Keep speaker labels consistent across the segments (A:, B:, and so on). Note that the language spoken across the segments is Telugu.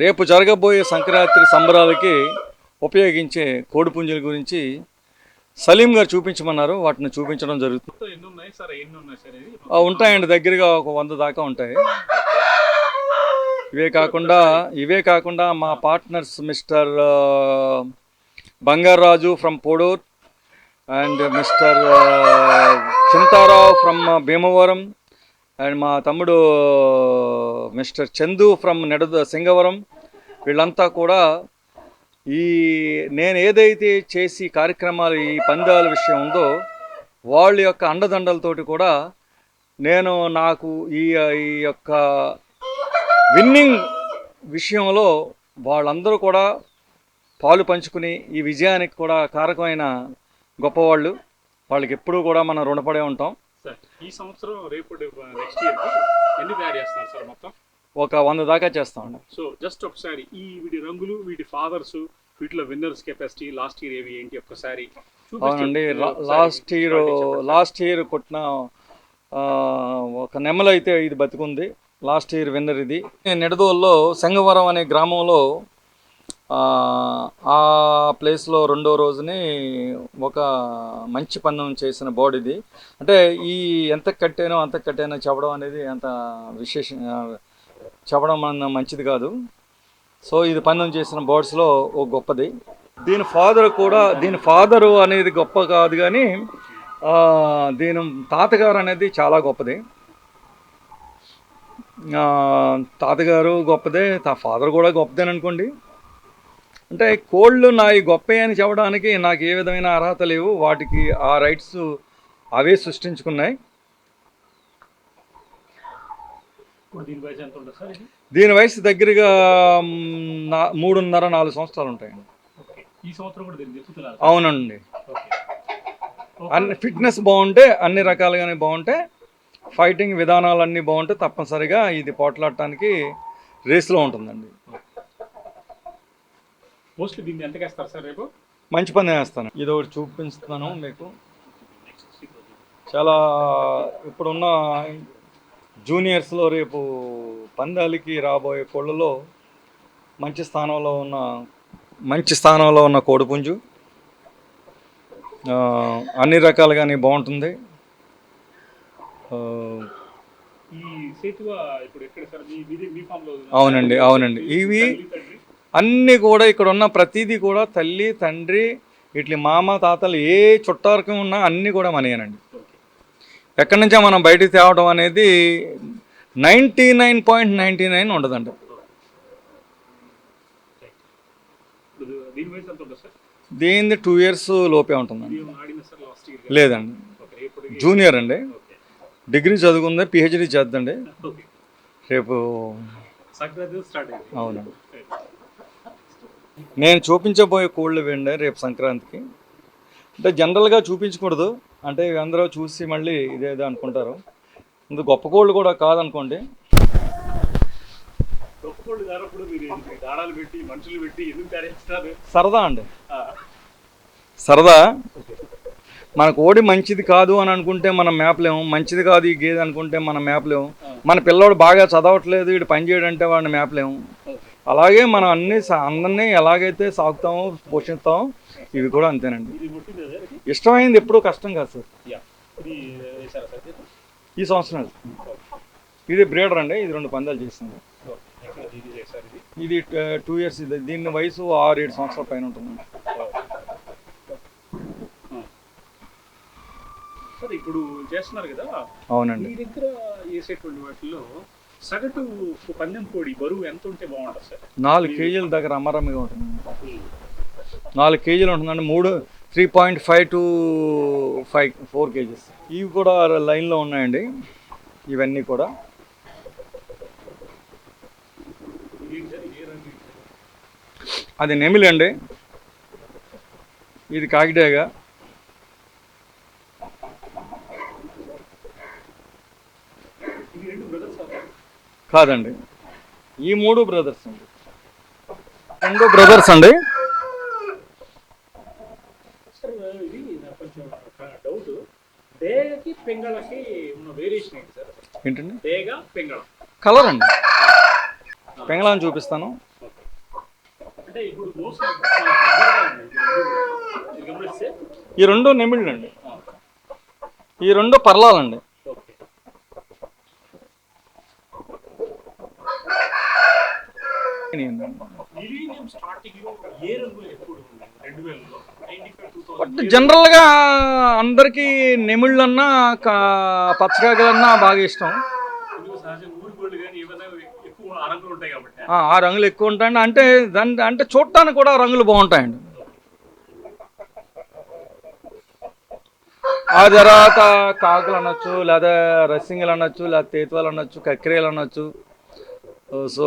A: రేపు జరగబోయే సంక్రాంతి సంబరాలకి ఉపయోగించే కోడిపుంజుల గురించి సలీం గారు చూపించమన్నారు. వాటిని చూపించడం జరుగుతుంది.
B: మొత్తం ఎన్ని ఉన్నాయి సార్? ఎన్ని ఉన్నాయి సార్ ఇది
A: ఆ, ఉంటాయండి. దగ్గరగా ఒక వంద దాకా ఉంటాయి. ఇవే కాకుండా ఇవే కాకుండా మా partners mister Bangaraju from Podur and mister Chintarao from Bhimavaram and మా తమ్ముడు మిస్టర్ చందు ఫ్రమ్ నెడద సింగవరం. వీళ్ళంతా కూడా ఈ నేను ఏదైతే చేసి కార్యక్రమాలు ఈ పందాల విషయం ఉందో వాళ్ళ యొక్క అండదండలతోటి కూడా నేను నాకు ఈ ఈ యొక్క విన్నింగ్ విషయంలో వాళ్ళందరూ కూడా పాలు పంచుకుని ఈ విజయానికి కూడా కారకమైన గొప్పవాళ్ళు. వాళ్ళకి ఎప్పుడూ కూడా మనం రుణపడే ఉంటాం.
B: సార్ ఈ సంవత్సరం రేపు నెక్స్ట్ ఇయర్ ఎన్ని తయారు చేస్తున్నారు సార్ మొత్తం?
A: ఒక వంద దాకా చేస్తామండి
B: సో జస్ట్ ఒకసారి ఈ వీటి రంగులు వీటి ఫాదర్స్ వీటిలో విన్నర్స్ కెపాసిటీ లాస్ట్ ఇయర్ ఏవి ఏంటి ఒక్కసారి.
A: అవునండి లాస్ట్ ఇయర్. లాస్ట్ ఇయర్ కొట్టిన ఒక నెమలు అయితే ఇది బతికుంది లాస్ట్ ఇయర్ విన్నర్ ఇది నిడదోల్లో సంగవరం అనే గ్రామంలో ఆ, ఆ ప్లేస్లో రెండో రోజుని ఒక మంచి పన్నం చేసిన బోర్డు ఇది అంటే ఈ ఎంత కట్టానో అంత కట్టానో చెప్పడం అనేది అంత విశేష చెప్పడం మంచిది కాదు. సో ఇది పందెం చేసిన బోర్డ్స్లో ఓ గొప్పది. దీని ఫాదర్ కూడా దీని ఫాదరు అనేది గొప్ప కాదు కానీ దీని తాతగారు అనేది చాలా గొప్పది. తాతగారు గొప్పదే తా ఫాదర్ కూడా గొప్పదేని అనుకోండి. అంటే కోళ్ళు నా ఈ గొప్పే అని చెప్పడానికి నాకు ఏ విధమైన అర్హత లేవు. వాటికి ఆ రైట్స్ అవే సృష్టించుకున్నాయి
B: ఇప్పుడు దీని వయసు
A: దగ్గరగా మూడున్నర నాలుగు సంవత్సరాలు ఉంటాయండి అవునండి. అన్ని ఫిట్నెస్ బాగుంటే అన్ని రకాలుగానే బాగుంటే ఫైటింగ్ విధానాలు అన్నీ బాగుంటే తప్పనిసరిగా ఇది పోట్లాడటానికి రేస్లో ఉంటుందండి. మంచి పని వేస్తాను ఇది ఒకటి చూపిస్తున్నాను మీకు. చాలా ఇప్పుడున్న జూనియర్స్లో రేపు పందాలకి రాబోయే కోళ్ళలో మంచి స్థానంలో ఉన్న మంచి స్థానంలో ఉన్న కోడిపుంజు అన్ని రకాలుగానే బాగుంటుంది అవునండి, అవునండి. ఇవి-. అన్నీ కూడా ఇక్కడ ఉన్న ప్రతిదీ కూడా తల్లి తండ్రి ఇట్లా మామ తాతలు ఏ చుట్టారకం ఉన్నా అన్నీ కూడా మనయేనండి. ఎక్కడి నుంచో మనం బయటికి తేవడం అనేది ninety nine point ninety nine ఉండదండి దీనిది టూ ఇయర్స్ లోపే ఉంటుందండి. లేదండి. జూనియర్ అండి. డిగ్రీ చదువుకుంది పిహెచ్డి చేద్దండి. రేపు
B: సంక్రాంతి
A: అవునండి. నేను చూపించబోయే కోళ్ళు వెండి రేపు సంక్రాంతికి. అంటే జనరల్గా చూపించకూడదు. అంటే అందరూ చూసి మళ్ళీ ఇదేదో అనుకుంటారు. ఇంత గొప్ప కోళ్ళు కూడా కాదనుకోండి. సరదా అండి. సరదా? మన కోడి మంచిది కాదు అని అనుకుంటే మనం మేపలేము మంచిది కాదు ఈ గేదె అనుకుంటే మనం మేపలేము మన పిల్లోడు బాగా చదవట్లేదు వీడు పని చేయడంటే వాడిని మేపలేము. అలాగే మనం అన్ని అందరినీ ఎలాగైతే సాగుతామో పోషిస్తామో ఇవి కూడా అంతేనండి? ఇష్టమైంది ఎప్పుడూ కష్టం కాదు సార్? ఈ సంవత్సరం ఇది బ్రీడర్ అండి ఇది రెండు పందాలు చేసింది.
B: ఇది
A: టూ ఇయర్స్ ఇది దీని వయసు ఆరు ఏడు సంవత్సరాల పైన ఉంటుందండి.
B: సార్ ఇప్పుడు చేస్తున్నారు కదా?
A: అవునండి.
B: మీ దగ్గర వాటిల్లో సగటు పందెం కోడి బరువు ఎంత ఉంటే బాగుంటుంది సార్?
A: నాలుగు కేజీల దగ్గర అమరమ్మిగా ఉంటుంది నాలుగు కేజీలు ఉంటుందండి. మూడు three point five to five four KGs. ఇవి కూడా లైన్లో ఉన్నాయండి. ఇవన్నీ కూడా. అది నెమిలి అండి. ఇది
B: కాకిడేగా
A: కాదండి. ఈ మూడు బ్రదర్స్ అండి. రెండు బ్రదర్స్ అండి.
B: ఇది నాకు కొంచెం డౌట్. పెంగళకి ఉన్న వేరియేషన్ ఏంటి సార్?
A: ఏంటండి?
B: పెంగళ.
A: కలర్ అండి పింగళాన్ని చూపిస్తాను.
B: అంటే ఇప్పుడు మోస్ట్ గమనిస్తే?
A: ఈ రెండు నెమిళ్ళు అండి ఈ రెండు పర్లాలండి.
B: స్టార్టింగ్లో ఏ రంగులు ఉన్నాయి? రెండు వేలలో.
A: బట్ జనరల్గా అందరికీ నెమిళ్ళన్నా కా పచ్చకాయలన్నా బాగా ఇష్టం.
B: ఆ రంగులు
A: ఎక్కువ ఉంటాయండి. అంటే దాని అంటే చూడటానికి కూడా రంగులు బాగుంటాయండి. ఆ తర్వాత కాకులు అనొచ్చు లేదా రసింగులు అనొచ్చు లేదా తేతువాలు అనొచ్చు కక్కిరేలు అనొచ్చు సో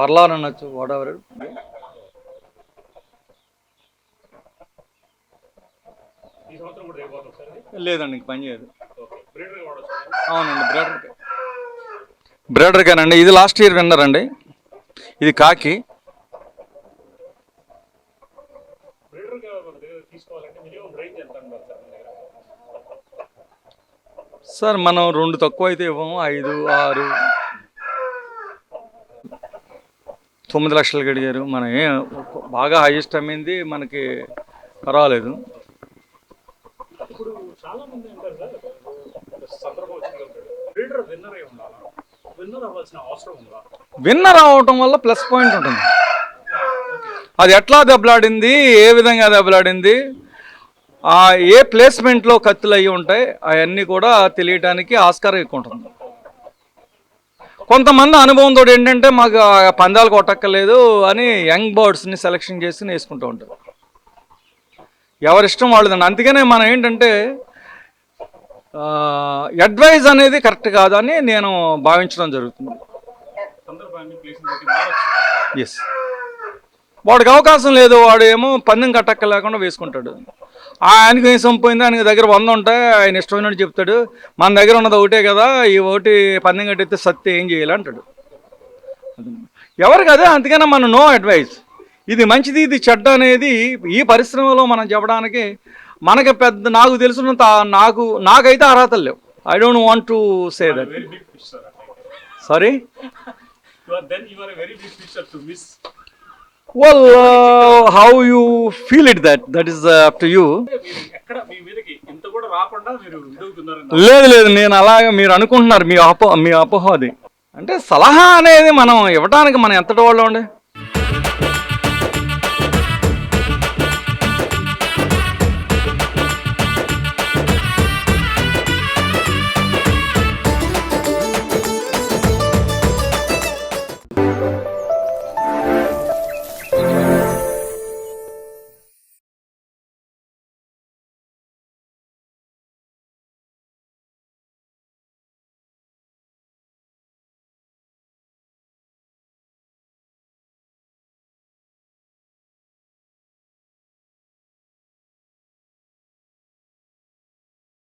A: పర్లాలు అనొచ్చు వాట్ ఎవర్
B: ఈ సంవత్సరం కూడా దిగబోతాం సార్ ఇది
A: లేదండి ఇంక పని చేయదు. అవునండి బ్రేడర్ బ్రేడర్ కానండి. ఇది లాస్ట్ ఇయర్ విన్నర్ అండి. ఇది కాకి.
B: సార్ మన
A: రెండు తక్కువ అయితే ఇవ్వము. ఐదు ఆరు. తొమ్మిది లక్షలు అడిగారు మనం ఏం బాగా హైయెస్ట్ అమ్మింది మనకి పర్వాలేదు
B: ఇప్పుడు చాలా మంది అంటారు సార్ సందర్భం వచ్చింది ఉంటాడు బ్రీడర్ విన్నర్ అయి ఉండాలా విన్నర్
A: అవటం వల్ల ప్లస్ పాయింట్ ఉంటుంది. అది ఎట్లా దెబ్బలాడింది? ఏ విధంగా దెబ్బలాడింది? ఆ ఏ ప్లేస్మెంట్లో కత్తులు అయ్యి ఉంటాయి? అవన్నీ కూడా తెలియటానికి ఆస్కారం ఎక్కువ ఉంటుంది. కొంతమంది అనుభవంతో ఏంటంటే మాకు ఆ పందాలు కొట్టక్కర్లేదు అని యంగ్ బర్డ్స్ని సెలెక్షన్ చేసి వేసుకుంటూ ఉంటారు. ఎవరిష్టం వాళ్ళదండి. అందుకనే మనం ఏంటంటే అడ్వైజ్ అనేది కరెక్ట్ కాదని నేను భావించడం జరుగుతుంది. ఎస్ వాడికి అవకాశం లేదు వాడు ఏమో పందెం కట్టక్క లేకుండా వేసుకుంటాడు ఆయనకు ఏం సంపోయింది ఆయనకు దగ్గర వంద ఉంటాయి ఆయన ఇష్టమైనట్టు చెప్తాడు. మన దగ్గర ఉన్నది ఒకటే కదా ఈ ఒకటి పందెం కట్టిస్తే సత్తే ఏం చేయాలి అంటాడు. ఎవరికి అదే అందుకనే మనం నో అడ్వైస్ ఇది మంచిది ఇది చెడ్డ అనేది ఈ పరిశ్రమలో మనం చెప్పడానికి మనకి పెద్ద నాకు తెలుసున్నంత నాకు నాకైతే అర్హతలు లేవు. I don't want to say that
B: sir you are then you too ఎక్కడ మీ మీదకి ఇంత కూడా రాకుండా మీరు ఇదవుతున్నారని
A: లేదు లేదు నేను అలాగే మీరు అనుకుంటున్నారు మీ అపో మీ అపోహ అది అంటే సలహా అనేది మనం ఇవ్వడానికి మనం ఎంతటి వాళ్ళు ఉండే